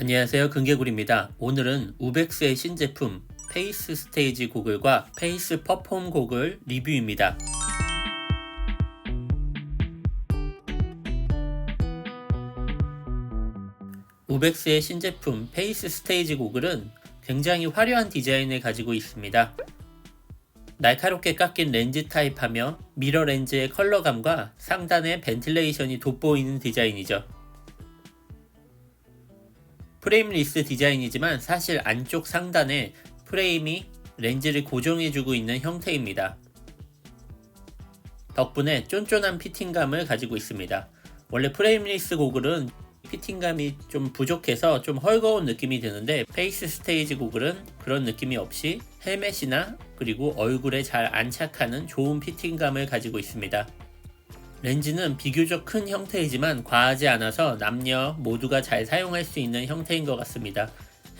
안녕하세요 금개구리입니다. 오늘은 우벡스의 신제품 페이스 스테이지 고글과 페이스 퍼폼 고글 리뷰입니다. 우벡스의 신제품 페이스 스테이지 고글은 굉장히 화려한 디자인을 가지고 있습니다. 날카롭게 깎인 렌즈 타입하며 미러 렌즈의 컬러감과 상단의 벤틸레이션이 돋보이는 디자인이죠. 프레임리스 디자인이지만 사실 안쪽 상단에 프레임이 렌즈를 고정해주고 있는 형태입니다. 덕분에 쫀쫀한 피팅감을 가지고 있습니다. 원래 프레임리스 고글은 피팅감이 좀 부족해서 좀 헐거운 느낌이 드는데 페이스 스테이지 고글은 그런 느낌이 없이 헬멧이나 그리고 얼굴에 잘 안착하는 좋은 피팅감을 가지고 있습니다. 렌즈는 비교적 큰 형태이지만 과하지 않아서 남녀 모두가 잘 사용할 수 있는 형태인 것 같습니다.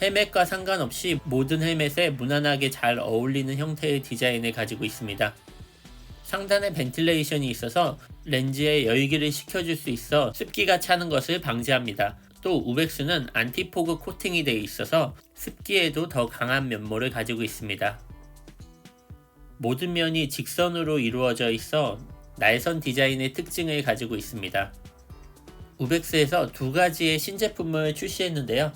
헬멧과 상관없이 모든 헬멧에 무난하게 잘 어울리는 형태의 디자인을 가지고 있습니다. 상단에 벤틸레이션이 있어서 렌즈에 열기를 식혀줄 수 있어 습기가 차는 것을 방지합니다. 또 우벡스는 안티포그 코팅이 되어 있어서 습기에도 더 강한 면모를 가지고 있습니다. 모든 면이 직선으로 이루어져 있어 날선 디자인의 특징을 가지고 있습니다. 우벡스에서 두 가지의 신제품을 출시했는데요.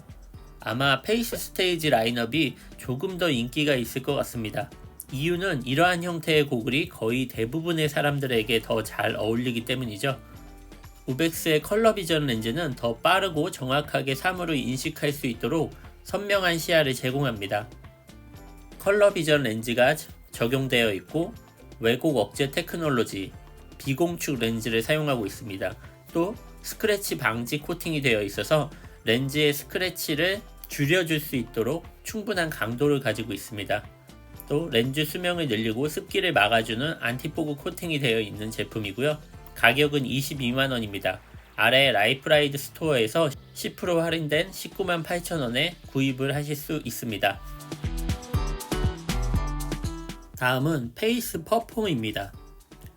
아마 페이스 스테이지 라인업이 조금 더 인기가 있을 것 같습니다. 이유는 이러한 형태의 고글이 거의 대부분의 사람들에게 더 잘 어울리기 때문이죠. 우벡스의 컬러 비전 렌즈는 더 빠르고 정확하게 사물을 인식할 수 있도록 선명한 시야를 제공합니다. 컬러 비전 렌즈가 적용되어 있고 왜곡 억제 테크놀로지, 비공축 렌즈를 사용하고 있습니다. 또 스크래치 방지 코팅이 되어 있어서 렌즈의 스크래치를 줄여줄 수 있도록 충분한 강도를 가지고 있습니다. 또 렌즈 수명을 늘리고 습기를 막아주는 안티포그 코팅이 되어 있는 제품이고요. 가격은 22만원입니다. 아래 라이프라이드 스토어에서 10% 할인된 19만 8천원에 구입을 하실 수 있습니다. 다음은 페이스 퍼폼입니다.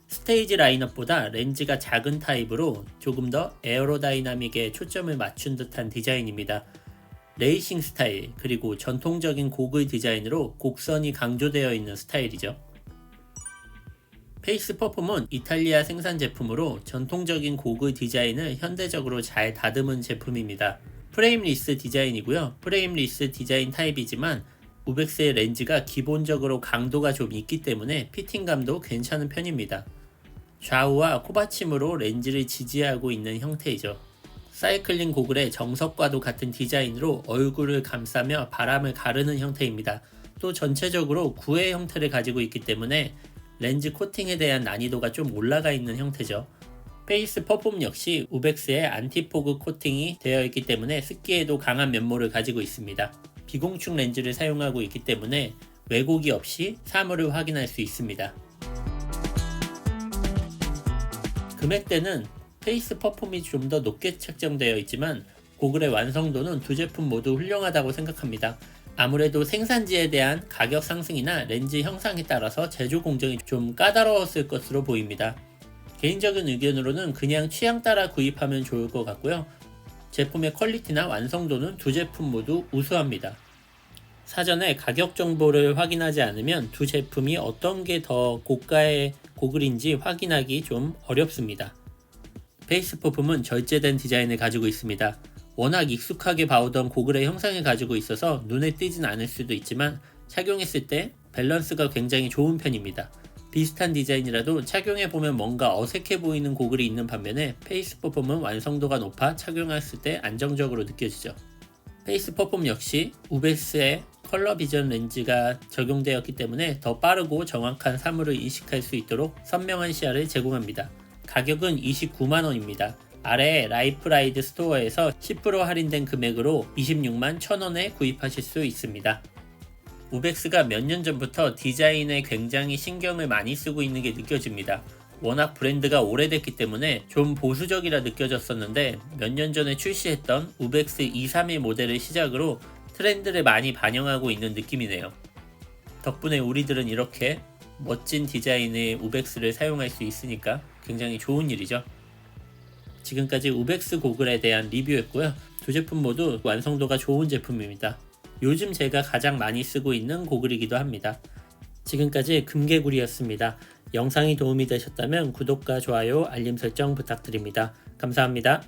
스테이지 라인업보다 렌즈가 작은 타입으로 조금 더 에어로다이나믹에 초점을 맞춘 듯한 디자인입니다. 레이싱 스타일 그리고 전통적인 고글 디자인으로 곡선이 강조되어 있는 스타일이죠. 페이스 퍼폼은 이탈리아 생산 제품으로 전통적인 고글 디자인을 현대적으로 잘 다듬은 제품입니다. 프레임리스 디자인이고요. 프레임리스 디자인 타입이지만 우벡스의 렌즈가 기본적으로 강도가 좀 있기 때문에 피팅감도 괜찮은 편입니다. 좌우와 코받침으로 렌즈를 지지하고 있는 형태이죠. 사이클링 고글의 정석과도 같은 디자인으로 얼굴을 감싸며 바람을 가르는 형태입니다. 또 전체적으로 구의 형태를 가지고 있기 때문에 렌즈 코팅에 대한 난이도가 좀 올라가 있는 형태죠. 페이스 퍼폼 역시 우벡스의 안티포그 코팅이 되어 있기 때문에 습기에도 강한 면모를 가지고 있습니다. 비공축 렌즈를 사용하고 있기 때문에 왜곡이 없이 사물을 확인할 수 있습니다. 금액대는 페이스 퍼폼이 좀 더 높게 책정되어 있지만 고글의 완성도는 두 제품 모두 훌륭하다고 생각합니다. 아무래도 생산지에 대한 가격 상승이나 렌즈 형상에 따라서 제조 공정이 좀 까다로웠을 것으로 보입니다. 개인적인 의견으로는 그냥 취향 따라 구입하면 좋을 것 같고요. 제품의 퀄리티나 완성도는 두 제품 모두 우수합니다. 사전에 가격 정보를 확인하지 않으면 두 제품이 어떤 게 더 고가의 고글인지 확인하기 좀 어렵습니다. 페이스 퍼품은 절제된 디자인을 가지고 있습니다. 워낙 익숙하게 봐오던 고글의 형상을 가지고 있어서 눈에 띄진 않을 수도 있지만 착용했을 때 밸런스가 굉장히 좋은 편입니다. 비슷한 디자인이라도 착용해보면 뭔가 어색해 보이는 고글이 있는 반면에 페이스 퍼폼은 완성도가 높아 착용했을 때 안정적으로 느껴지죠. 페이스 퍼폼 역시 우베스의 컬러 비전 렌즈가 적용되었기 때문에 더 빠르고 정확한 사물을 인식할 수 있도록 선명한 시야를 제공합니다. 가격은 29만원입니다. 아래 라이프라이드 스토어에서 10% 할인된 금액으로 26만 1000원에 구입하실 수 있습니다. 우벡스가 몇 년 전부터 디자인에 굉장히 신경을 많이 쓰고 있는 게 느껴집니다. 워낙 브랜드가 오래됐기 때문에 좀 보수적이라 느껴졌었는데 몇 년 전에 출시했던 우벡스 231 모델을 시작으로 트렌드를 많이 반영하고 있는 느낌이네요. 덕분에 우리들은 이렇게 멋진 디자인의 우벡스를 사용할 수 있으니까 굉장히 좋은 일이죠. 지금까지 우벡스 고글에 대한 리뷰였고요. 두 제품 모두 완성도가 좋은 제품입니다. 요즘 제가 가장 많이 쓰고 있는 고글이기도 합니다. 지금까지 금개구리였습니다. 영상이 도움이 되셨다면 구독과 좋아요, 알림 설정 부탁드립니다. 감사합니다.